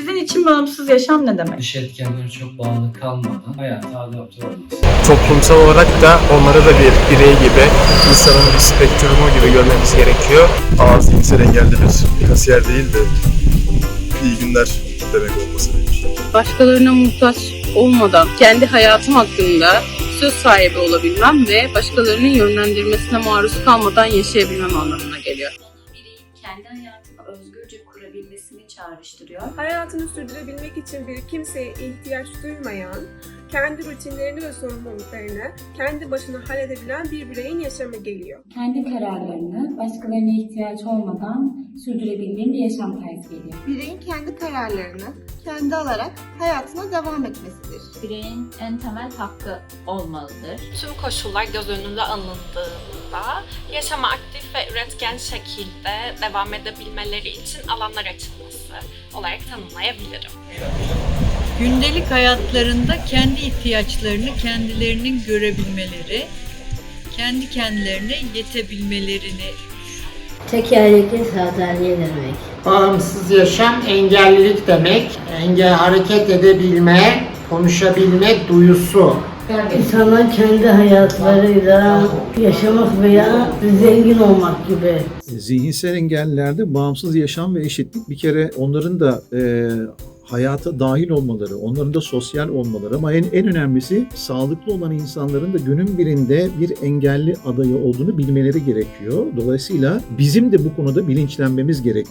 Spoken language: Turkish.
Sizin için bağımsız yaşam ne demek? Dış etkenlere çok bağlı kalmadan hayata adapte olması. toplumsal olarak da onları da bir birey gibi, insanın bir spektrumu gibi görmemiz gerekiyor. Aa zihinsel engelli bir kasiyer değil de iyi günler demek olması için. başkalarına muhtaç olmadan kendi hayatım hakkında söz sahibi olabilmem ve başkalarının yönlendirmesine maruz kalmadan yaşayabilmem anlamına geliyor. Kendi hayatını özgürce kurabilmesini çağrıştırıyor. Hayatını sürdürebilmek için bir kimseye ihtiyaç duymayan, kendi rutinlerini ve sorumluluklarını kendi başına halledebilen bir bireyin yaşamı geliyor. kendi kararlarını başkalarına ihtiyaç olmadan sürdürebildiğin bir yaşam tarzı geliyor. Bireyin kendi kararlarını kendi alarak hayatına devam etmesidir. bireyin en temel hakkı olmalıdır. tüm koşullar göz önünde alındığında yaşama aktif ve üretken şekilde devam edebilmeleri için alanlar açılması olarak tanımlayabilirim. gündelik hayatlarında kendi ihtiyaçlarını kendilerinin görebilmeleri, kendi kendilerine yetebilmelerini Tekerlekli sandalye demek. Bağımsız yaşam engellilik demek. Engel hareket edebilme, konuşabilme duyusu. İnsanlar kendi hayatlarıyla yaşamak veya zengin olmak gibi. Zihinsel engellilerde bağımsız yaşam ve eşitlik bir kere onların da e, hayata dahil olmaları, onların da sosyal olmaları ama en, en önemlisi sağlıklı olan insanların da günün birinde bir engelli adayı olduğunu bilmeleri gerekiyor. Dolayısıyla bizim de bu konuda bilinçlenmemiz gerek,